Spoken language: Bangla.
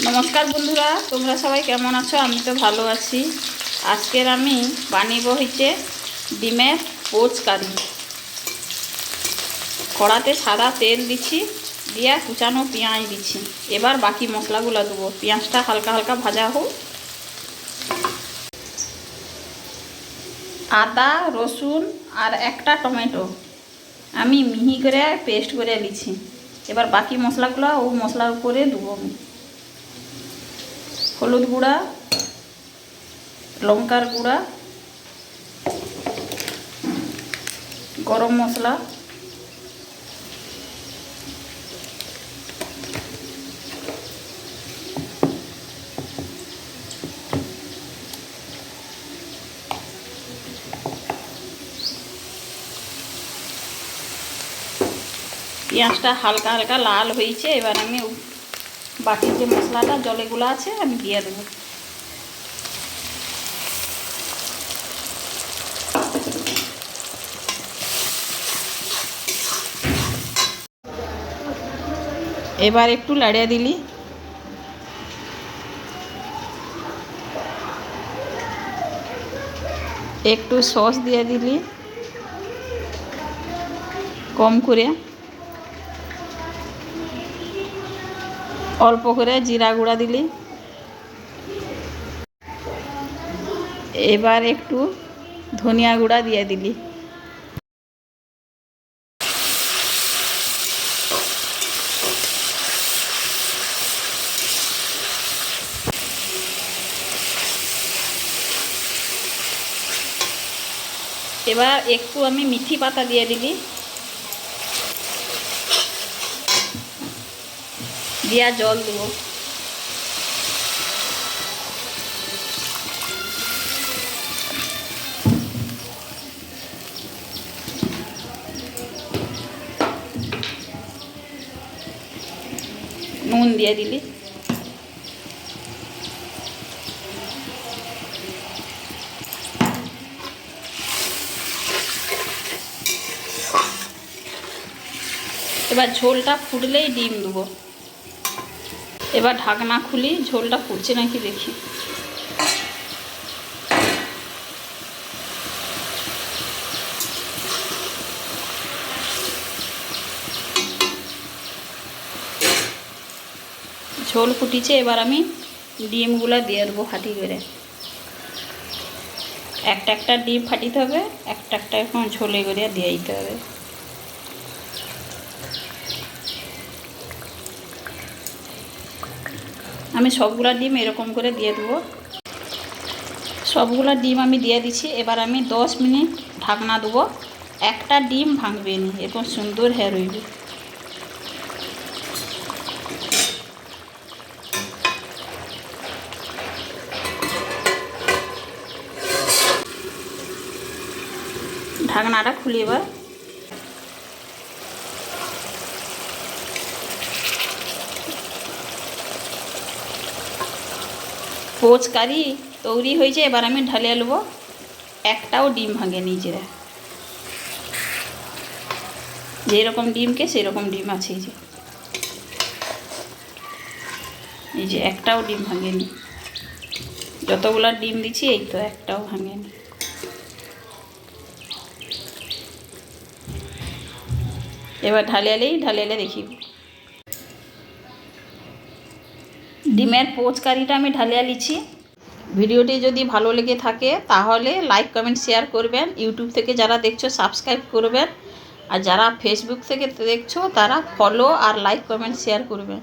নমস্কার বন্ধুরা, তোমরা সবাই কেমন আছো? আমি তো ভালো আছি। আজকের আমি বানিয়ে হচ্ছে ডিমের পোচ কারি। কড়াতে সাদা তেল দিচ্ছি, দিয়ে কুচানো পেঁয়াজ দিচ্ছি। এবার বাকি মশলাগুলো দেবো। পেঁয়াজটা হালকা হালকা ভাজা হোক। আদা, রসুন আর একটা টমেটো আমি মিহি করে পেস্ট করে নিচ্ছি। এবার বাকি মশলাগুলো ও মশলার উপরে দেবো আমি। হলুদ গুঁড়া লঙ্কার গুঁড়া গরম মশলা পেঁয়াজটা হালকা হালকা লাল হয়েছে এবার আমি বাকি যে মশলাটা, জলেগুলো আছে, আমি দিয়ে দেবো। এবার একটু লাড়িয়ে দিলি। একটু সস দিয়ে দিলি। কম করে। অল্প করে জিরা গুঁড়া দিলি। এবার একটু ধনিয়া গুঁড়া দিয়ে দিলি। এবার একটু আমি মিঠি পাতা দিয়ে দিলি। দিয়া জল দেবো। নুন দিয়ে দিলি। এবার ঝোলটা ফুটলেই ডিম দেবো। এবার ঢাকনা খুলি, ঝোলটা ফুটছে নাকি দেখি। ঝোল ফুটিছে, এবার আমি ডিমগুলো দিয়ে দেবো ফাটি করে। একটা একটা ডিম ফাটিতে হবে, একটা একটা এখন ঝোলে করে দিয়ে দিতে হবে। আমি সবগুলা ডিম এরকম করে দিয়ে দেবো। সবগুলা ডিম আমি দিয়ে দিচ্ছি এবার আমি দশ মিনিট ঢাকনা দেবো। একটা ডিম ভাঙবে নি, এরকম সুন্দর হ্যাঁ রইবে ঢাকনাটা খুলি এবার। পোচ কারি, তৈরি হয়েছে এবার আমি ঢালে নেব একটাও ডিম ভাঙে নিজেরা যেরকম ডিমকে সেরকম ডিম আছে যে। এই যে একটাও ডিম ভাঙেনি যতগুলা ডিম দিচ্ছি এই তো একটাও ভাঙেনি এবার ঢালে এলেই ঢালে এলে দেখি। ডিমের পোচ কারিটা আমি ঢালিয়া লিছি। ভিডিওটি যদি ভালো লেগে থাকে, তাহলে লাইক কমেন্ট শেয়ার করবেন। ইউটিউব থেকে যারা দেখছ সাবস্ক্রাইব করবেন। আর যারা ফেসবুক থেকে দেখছ, তারা ফলো আর লাইক কমেন্ট শেয়ার করবেন।